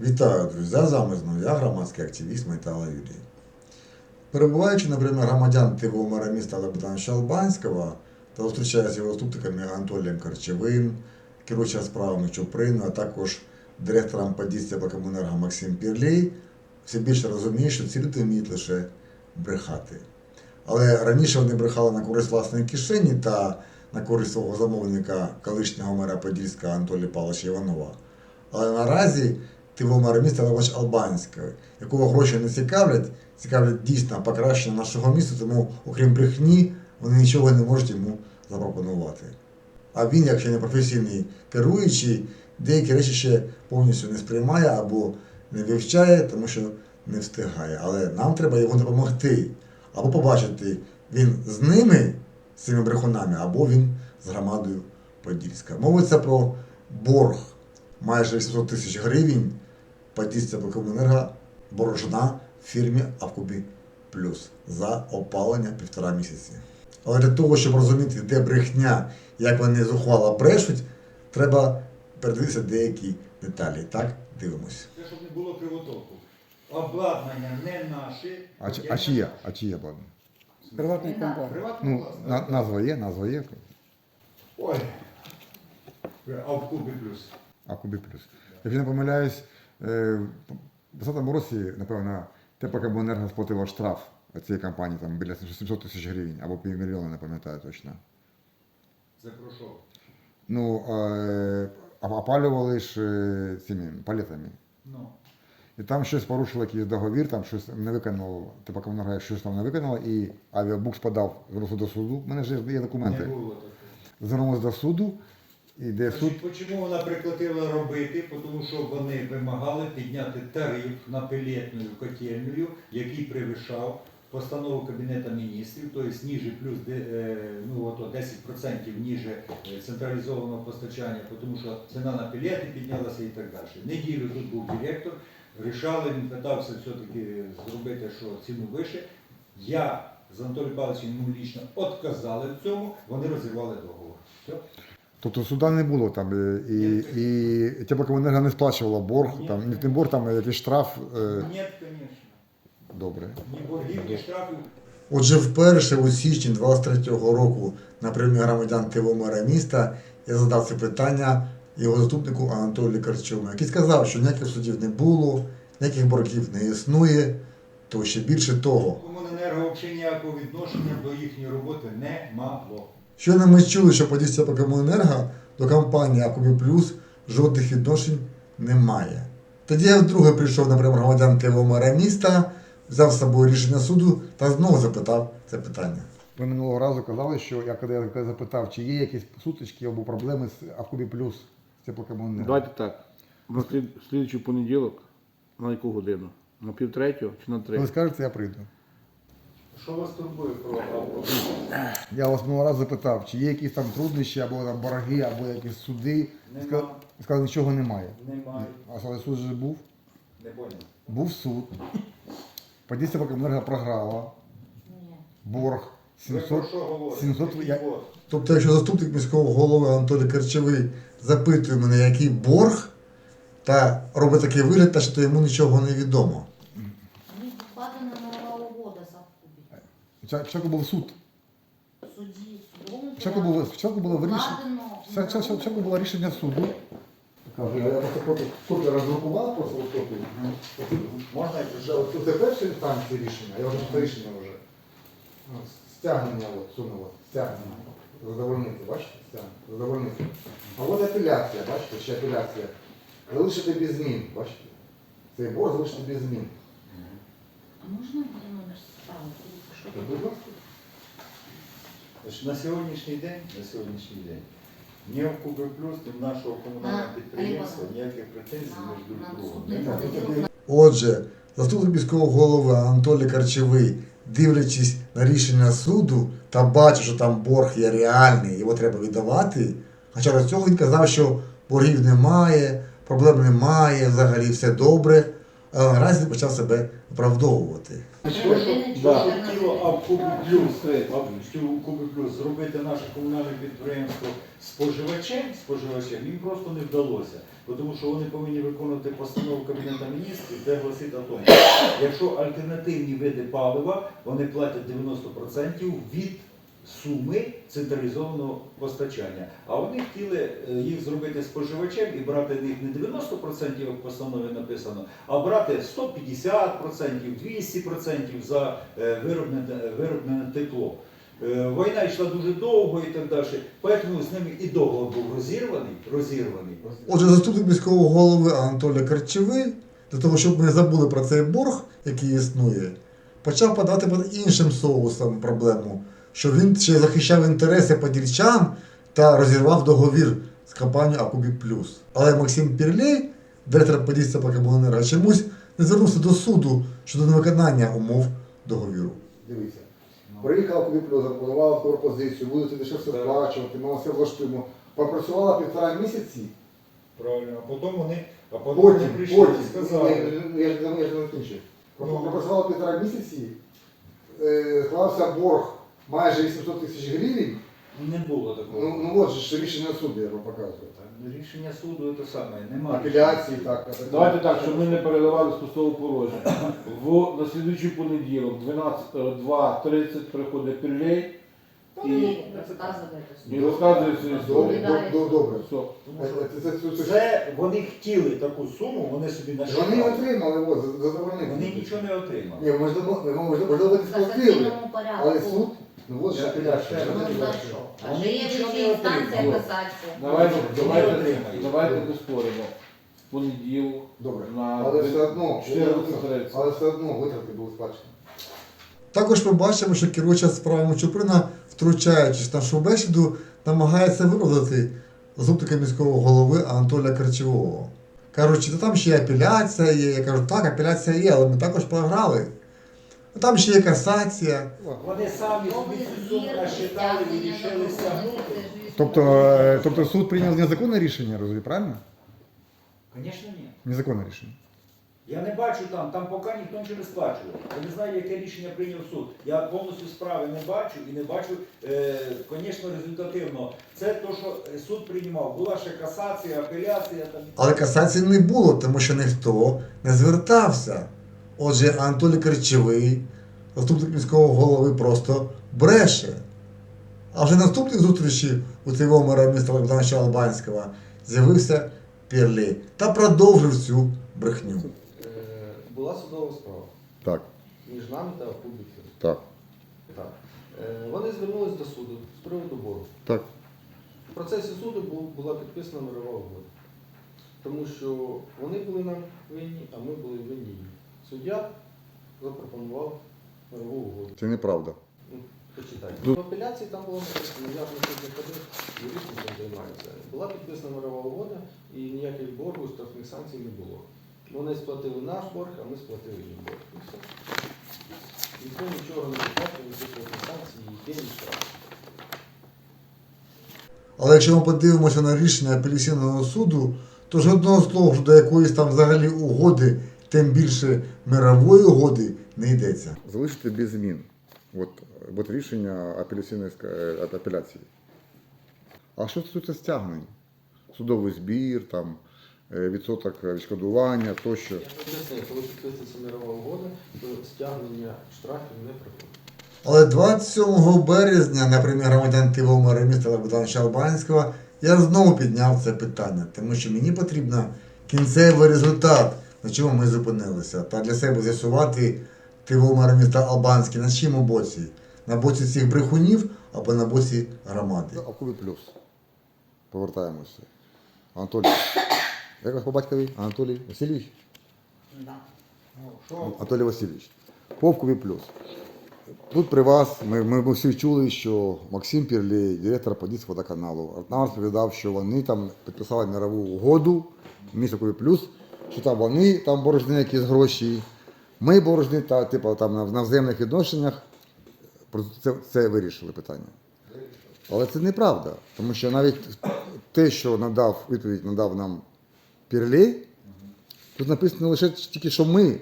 Вітаю, друзі! З вами знову я, громадський активіст Майтала Юрій. Перебуваючи на прийомі громадян ТВО мера міста Лебедановича Албанського та зустрічаюся з його заступниками Анатолієм Карчевим, керуючим справами Чуприну, а також директором Подільська Комунерго Максим Пірлій, все більше розумію, що ці люди вміють лише брехати. Але раніше вони брехали на користь власної кишені та на користь свого замовника, колишнього мера Подільська Анатолія Павловича Іванова. Але наразі Мера міста Левач Албанського, якого гроші не цікавлять, цікавлять дійсно покращення нашого міста, тому, окрім брехні, вони нічого не можуть йому запропонувати. А він, як ще не професійний керуючий, деякі речі ще повністю не сприймає або не вивчає, тому що не встигає. Але нам треба йому допомогти. Або побачити, він з ними, з цими брехунами, або він з громадою Подільська. Мовиться про борг майже 800 тисяч гривень Подільська Комунерго борожна фірмі Авкубі Плюс за опалення півтора місяці. Але для того, щоб розуміти, де брехня, як вони зухвало брешуть, треба передивитися деякі деталі. Так, дивимось. Це щоб не було кривотоку. Обладнання не наше. А, чи, а чиє? А чиє бабу? Приватний компаній. Приватна Ну, на, назва є, назва є. Ой. А в Кубі плюс. А Кубі плюс. Якщо не помиляюсь, в 2020 році, напевно, ТПКБНерго сплатило штраф цієї компанії там біля 700 тисяч гривень або півмільйона, не пам'ятаю точно. Це про що? Ну, е, опалювали ж е, цими палетами. Ну. І там щось порушило якийсь договір, там щось не виконало, ТПКБНерго щось там не виконало, і авіабукс подав звернувся до суду. У мене ж є Не документи. було такого. Звернувся до суду, і де суд Чому вона прикладила робити? Тому що вони вимагали підняти тариф на пелетною котельною, який перевищав постанову Кабінету міністрів, тобто ніже плюс е, ну, ото 10% ніже е, централізованого постачання, тому що ціна на пелети піднялася і так далі. Неділю тут був директор, рішали, він питався все-таки зробити, що ціну вище. Я з Анатолієм Павловичем йому лічно відказали в цьому, вони розірвали договор. Все. Тобто суда не було там, е, і, і теплокомуненерго не сплачувала борг, Ні. там, не борг, там якийсь штраф. е, Ні, звісно. Добре. Ні боргів, ні штрафів. Отже, вперше у січні 23-го року на прийомі громадян ТВО мера міста я задав це питання його заступнику Анатолію Карчому, який сказав, що ніяких судів не було, ніяких боргів не існує, то ще більше того. Комуненерго взагалі ніякого відношення до їхньої роботи не мало. Щойно ми чули, що Подільська Комуненерго до компанії Акубі Плюс жодних відношень немає. Тоді я вдруге прийшов на прийом громадян ТВО мера міста, взяв з собою рішення суду та знову запитав це питання. Ви минулого разу казали, що я коли я запитав, чи є якісь сутички або проблеми з Авкубі Плюс з теплокомуненерго. Давайте так. На слід, слідчий понеділок, на яку годину? На пів чи на Коли три? скажете, я прийду. Що вас турбує про? Я вас минулого разу запитав, чи є якісь там труднощі, або там борги, або якісь суди. Нема. Сказали, сказали, нічого немає. Немає. А але суд же був. Не поняв. Був суд. Подільська теплокомуненерго програла. Борг Ви про 700. що 700 я- Тобто, якщо заступник міського голови Анатолій Карчевий запитує мене, який борг, та робить такий вигляд, та що йому нічого не відомо. Мені покладена нова угода за кубі. Спочатку був суд. В суді, судовому Спочатку було, спочатку було вирішення. Вкладено Спочатку було рішення суду. Кажу, я просто копію, копію роздрукував просто от копію. Можна як вже от це перша інстанція рішення, я вже це рішення вже. Ну, Стягнення от, сунуло, стягнення. Задовольнити, бачите? Стягнення, задовольнити. А от апеляція, бачите, ще апеляція. Залишити без змін, бачите? Цей борг залишити без змін. А можна На сьогоднішній день, на сьогоднішній день, ні в Кубі Плюс, ні в нашого комунального підприємства ніяких претензій між другом немає. Отже, заступник міського голови Анатолій Карчевий, дивлячись на рішення суду та бачить, що там борг є реальний, його треба віддавати. Хоча до цього він казав, що боргів немає, проблем немає, взагалі все добре. Наразі почав себе виправдовувати. Єдине, Що чого Да. хотіло Авкубі Плюс, Плюс зробити наше комунальне підприємство споживачем, споживачем їм просто не вдалося. Тому що вони повинні виконувати постанову Кабінету міністрів, де гласить о тому, якщо альтернативні види палива, вони платять 90% від суми централізованого постачання. А вони хотіли е, їх зробити споживачем і брати в них не 90%, як в постанові написано, а брати 150%, 200% за е, вироблене, вироблене тепло. Е, Війна йшла дуже довго і так далі. Тому з ними і договор був розірваний, розірваний. Отже, заступник міського голови Анатолій Карчевий, для того, щоб ми не забули про цей борг, який існує, почав подати під іншим соусом проблему, що він ще захищав інтереси подільчан та розірвав договір з компанією Акубі Плюс. Але Максим Пірлей, директор Подільська Плакабонера, чомусь не звернувся до суду щодо невиконання умов договіру. Дивіться. Приїхала куди плюс, запропонувала пропозицію, будете дешевше Так. сплачувати, ми все влаштуємо. Попрацювала півтора місяці, Правильно, а потім вони, а потім потім, вони прийшли потім, і сказали. я, я, ж- не закінчив. Ну. Попрацювала півтора місяці, е, склався борг майже 800 тисяч гривень. Не було такого. Ну, ну от же ж рішення суду, я вам показую. Так, Рішення суду це саме, немає. Апеляції, так. так. Давайте так, щоб ми не переливали з пустого порожня. В на слідуючий понеділок, 12, е, 2.30 приходить Пірлей І і розказує свою Добре, історію. до- до- добре. Все. Тому Е, це- це- це- це- Це вони хотіли таку суму, вони собі Вони нашли. отримали, от, задовольнили. Вони нічого не отримали. Ні, можливо, можливо, можливо, не сплатили. порядку. Але суд, ну от же апеляція. Ну, що? А Вони є нічого не інстанція отримали. касація. Давайте, Вони давайте, отримають. давайте не споримо. В понеділок Добре. на Але все одно, 14.30. але все одно витрати були сплачені. Також ми бачимо, що керуюча справами Чуприна, втручаючись в нашу бесіду, намагається виправдати заступника міського голови Анатолія Карчевого. Кажучи, та там ще й апеляція є. Я кажу, так, апеляція є, але ми також програли. А Там ще є касація. Вони самі собі цю суму насчитали і вирішили стягнути. Тобто, е, тобто суд прийняв незаконне рішення, розумію, правильно? Звісно, ні. Незаконне рішення. Я не бачу там, там поки ніхто нічого не сплачує. Я не знаю, яке рішення прийняв суд. Я повністю справи не бачу і не бачу, е, звісно, результативно. Це те, що суд приймав. Була ще касація, апеляція. Там. Але касації не було, тому що ніхто не звертався. Отже, Анатолій Карчевий, заступник міського голови, просто бреше. А вже наступній зустрічі у цього мера міста Богдана Албанського з'явився Пірлі та продовжив цю брехню. Е, Була судова справа Так, між нами та публікою. так, Так. Е, Вони звернулись до суду з приводу боргу. так. В процесі суду була підписана мирова угода. Тому що вони були нам винні, а ми були винні їм. Суддя запропонував мирову угоду. Це неправда. Ну, Почитайте. Ну. В апеляції там було написано, я ж не тут не ходив, юристи цим займаються. Була підписана мирова угода і ніяких боргу, штрафних санкцій не було. Вони сплатили наш борг, а ми сплатили їм борг. І все. Ніхто нічого не заплатив, ні штрафних санкцій, ні пені, ні штраф. Але якщо ми подивимося на рішення апеляційного суду, то жодного слова щодо якоїсь там взагалі угоди, тим більше мирової угоди, не йдеться. залишити без змін. От, от рішення апеляційної е, апеляції. А що стосується стягнень? Судовий збір, там, е, відсоток відшкодування тощо. Я пояснив, коли підписується мирова угода, то стягнення штрафів не приходить. Але 27 березня, на прямі громадян Тивомира міста Богдана Албанського, я знову підняв це питання, тому що мені потрібен кінцевий результат, на чому ми зупинилися, та для себе з'ясувати Тивомира міста Албанський на чому боці? На боці цих брехунів або на боці громади. А Кубі плюс. Повертаємося. Анатолій. Як вас по батькові? Анатолій Васильович? Да. Ну. Анатолій Васильович. По Кубі плюс. Тут при вас ми, ми, ми всі чули, що Максим Пірлей, директор Подільського водоканалу, нам розповідав, що вони там підписали мирову угоду, місто Кубі плюс, що там вони там борожні якісь гроші, ми борожні, та, типу, там на, взаємних відношеннях. Це, це вирішили питання. Але це неправда, тому що навіть те, що надав відповідь надав нам Пірлей, Тут написано лише тільки, що ми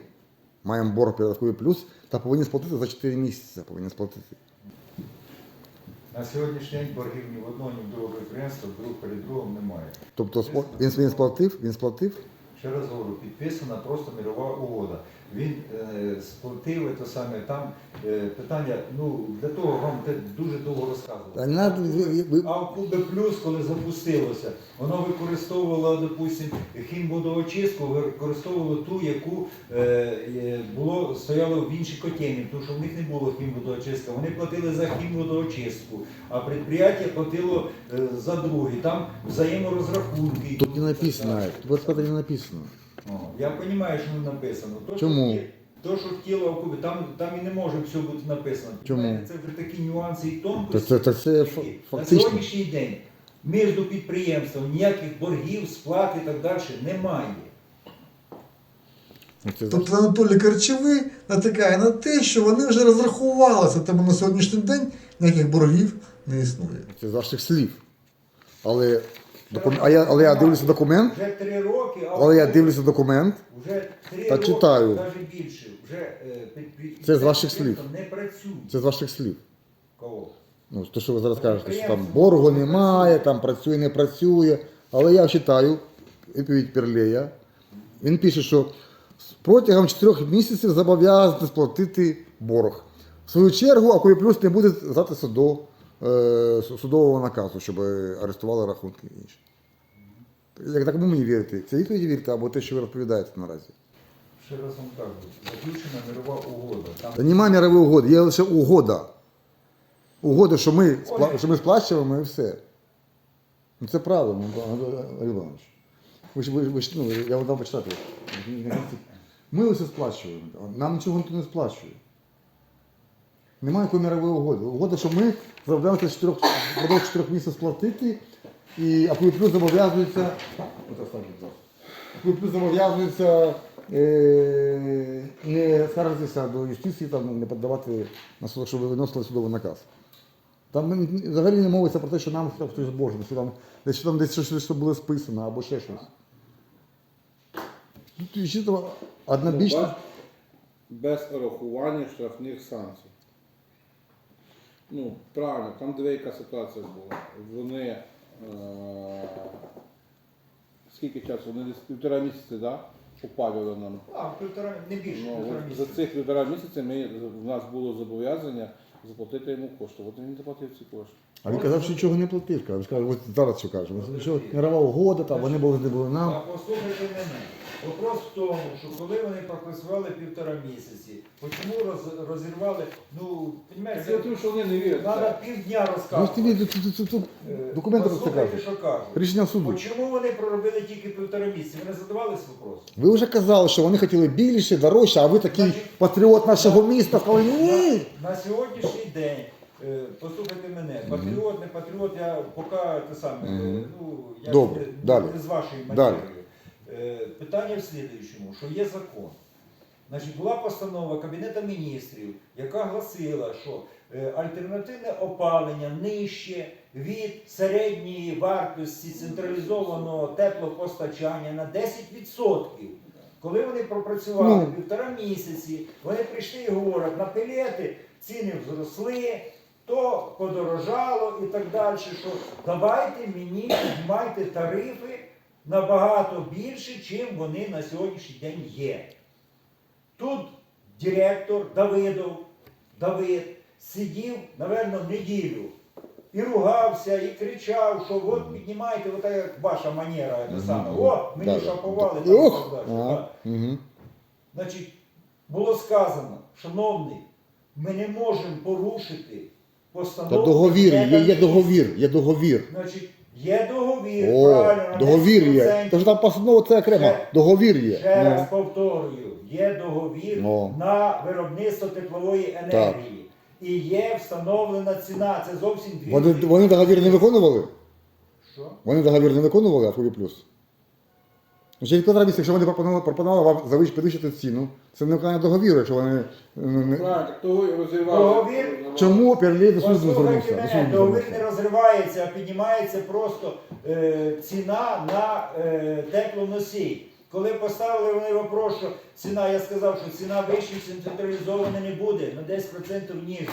маємо борг Авкові плюс та повинні сплатити за 4 місяці. Повинні сплатити. На сьогоднішній день боргів ні в одного, ні в другого підприємства друг перед другом немає. Тобто він сплатив, він сплатив. Ще раз говорю, підписана просто мирова угода. Він е, сплатив це саме там е, питання. Ну для того вам те дуже довго ви- А в Кубе Плюс, коли запустилося, воно використовувало, допустим, хімводоочистку, використовувало ту, яку е, було стояло в іншій котельні, тому що в них не було хімводоочистка. Вони платили за хімводоочистку, а підприємство платило за другі. Там взаєморозрахунки. Тут не написано, тут не написано. Я розумію, що не написано. То, Чому? Що, то, що хотіло в Кубі, там, там і не може все бути написано. Чому? Це вже такі нюанси і тонкості. це, це які фа- На сьогоднішній день між підприємством ніяких боргів, сплат і так далі немає. Тобто Анатолій Карчевий натикає на те, що вони вже розрахувалися, тому на сьогоднішній день ніяких боргів не існує. Це з ваших слів. Але, докум... а я, але я дивлюся документ, Вже три роки, а але я дивлюся документ. вже три Та роки, читаю. навіть більше. Вже е, підпри- Це з ваших слів. Не працює. Це з ваших слів. Кого? Ну, то, що ви зараз кажете, що там боргу немає, там працює, не працює. Але я читаю відповідь Перлея. Він пише, що протягом 4 місяців зобов'язаний сплатити борг. В свою чергу, Акує Плюс не буде звертатися до судового наказу, щоб арестували рахунки і інше. Як так мені вірити? Це відповіді вірите або те, що ви розповідаєте наразі? Ще раз вам кажу, заключена мирова угода. Там Та немає мирової угоди, є лише угода. Угода, що ми, спла- що ми сплачуємо і все. Ну це правильно, Олег Іванович. Ви ж, ви, ви ну, я вам дам почитати. Ми лише сплачуємо, нам нічого ніхто не сплачує. Немає якої мирової угоди. Угода, що ми зобов'язуємося з чотирьох- впродовж 4 місяців сплатити, і АПУ плюс зобов'язується. Плюс зобов'язується е, не скаржитися до юстиції, там, не подавати на суд, щоб виносили судовий наказ. Там взагалі не мовиться про те, що нам хтось боже, що там десь там десь щось, було списано або ще щось. Тут чисто однобічно. Ну, без рахування штрафних санкцій. Ну, правильно, там деяка ситуація була. Вони е, скільки часу? Вони десь півтора місяці, да? Опалювали нам. А, півтора, не більше Ну, півтора от за місяця. цих півтора місяці ми, в нас було зобов'язання заплатити йому кошти. От він не заплатив ці кошти. А він казав, що нічого не платив. Каже, Він сказав, от зараз що каже. Що мирова угода, там вони були не були А нам. послухайте мене. Вопрос в тому, що коли вони пропрацювали півтора місяці, чому роз, розірвали, ну, Я розумієте, тому, що вони не вірять. треба півдня Ну, розказувати. ти тут, тут, Е, документи про це Послухайте, кажуть. що кажуть. Рішення суду. Чому вони проробили тільки півтора місяці? Ви не задавались вопросом? Ви вже казали, що вони хотіли більше, дорожче, а ви такий патріот нашого міста сказали, ні. На, сьогоднішній день, е, послухайте мене, патріот, не патріот, я поки те саме, Мгм. ну, я Добре, не, далі. не з вашої Далі. матерії. Е, Питання в слідуючому, що є закон. Значить, була постанова Кабінету міністрів, яка гласила, що е, альтернативне опалення нижче від середньої вартості централізованого теплопостачання на 10%. Коли вони пропрацювали Ну. півтора місяці, вони прийшли і говорять, на пелети ціни зросли, то подорожало і так далі. Що давайте мені піднімайте тарифи набагато більше, чим вони на сьогоднішній день є. Тут директор Давидов, Давид сидів, напевно, неділю і ругався, і кричав, що от піднімайте, от як ваша манера, це саме. О, мені шапували там ага, угу. Значить, було сказано, шановний, ми не можемо порушити Та договір, є, є договір, є договір. Значить, є договір, О, правильно, договір є. 10%. Тож там постанова це окремо. Ще- Договір є. Ще раз Ну. повторюю, є договір Ну. на виробництво теплової енергії. І є встановлена ціна. Це зовсім дві. Вони, різні- вони договір не виконували? Що? Вони договір не виконували, а плюс. Значить, півтора місяця, якщо вони пропонували, пропонували вам завищ підвищити ціну, це не виконання договіру, якщо вони. ну, не- так того і розірвали. Договір? Чому Перлей до суду не Послухайте звернувся? До мене, не договір не звернувся? розривається, а піднімається просто е, ціна на е, теплоносій. Коли поставили вони вопрос, що ціна, я сказав, що ціна вище централізована не буде, на 10% ніже.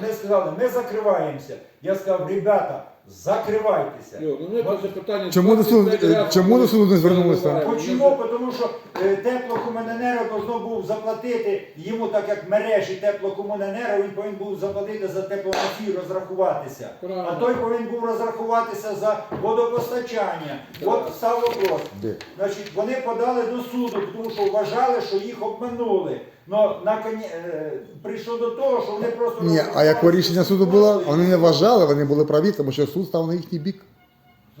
Вони сказали, ми закриваємося. Я сказав, ребята, закривайтеся. Ну, Чому до суду- чому до суду не звернулися? Чому? Тому що е, теплокомуненерго должно був заплатити йому, так як мережі теплокомуненерго, він повинен був заплатити за теплоносій, розрахуватися. Правильно. А той повинен був розрахуватися за водопостачання. От став вопрос. Де? Значить, вони подали до суду, тому що вважали, що їх обманули. Но на коні... е, прийшло до того, що вони просто Ні, а яке рішення суду було? Вони не вважали, вони були праві, тому що суд став на їхній бік.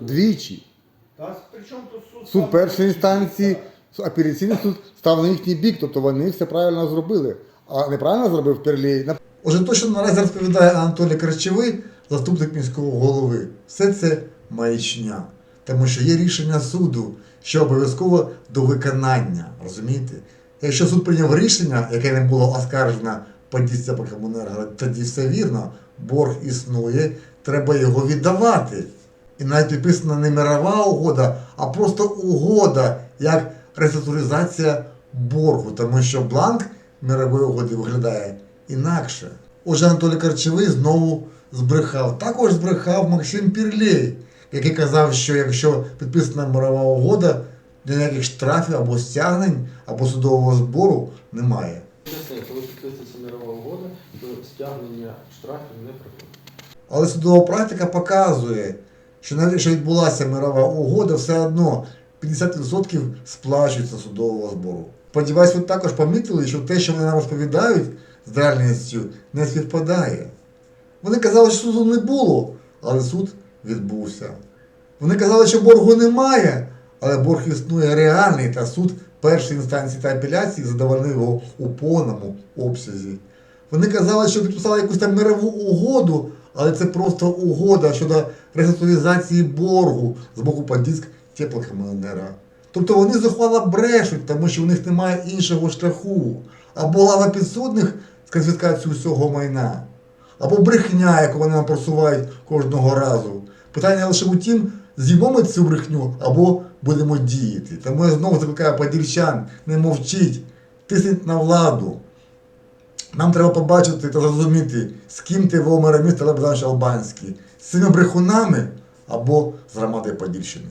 Двічі. Та при чому тут суд? Суд першої інстанції, апеляційний суд став на їхній бік, тобто вони все правильно зробили. А неправильно зробив Перлій. Отже, то, що наразі розповідає Анатолій Карчевий, заступник міського голови, все це маячня. Тому що є рішення суду, що обов'язково до виконання. Розумієте? Якщо суд прийняв рішення, яке не було оскаржено подійся по комуненерго, тоді все вірно, борг існує, треба його віддавати. І навіть підписана не мирова угода, а просто угода, як реструктуризація боргу, тому що бланк мирової угоди виглядає інакше. Отже, Анатолій Карчевий знову збрехав. Також збрехав Максим Пірлей, який казав, що якщо підписана мирова угода, ніяких штрафів або стягнень, або судового збору немає. Коли підписується мирова угода, то стягнення штрафів не проходить. Але судова практика показує, що навіть якщо відбулася мирова угода, все одно 50% сплачується судового збору. Сподіваюсь, ви також помітили, що те, що вони нам розповідають з реальністю, не співпадає. Вони казали, що суду не було, але суд відбувся. Вони казали, що боргу немає, але борг існує реальний, та суд першої інстанції та апеляції задовольнив його у повному обсязі. Вони казали, що підписали якусь там мирову угоду, але це просто угода щодо реструктуризації боргу з боку Подільськ теплокомуненера. Тобто вони зухвало брешуть, тому що в них немає іншого шляху. Або лава підсудних з конфіскацією всього майна, або брехня, яку вони нам просувають кожного разу. Питання лише у тім, з'їмо ми цю брехню або будемо діяти. Тому я знову закликаю подільчан, не мовчіть, тисніть на владу. Нам треба побачити та зрозуміти, з ким ти мера міста Лебеданович Албанський, з цими брехунами або з громадою Подільщини.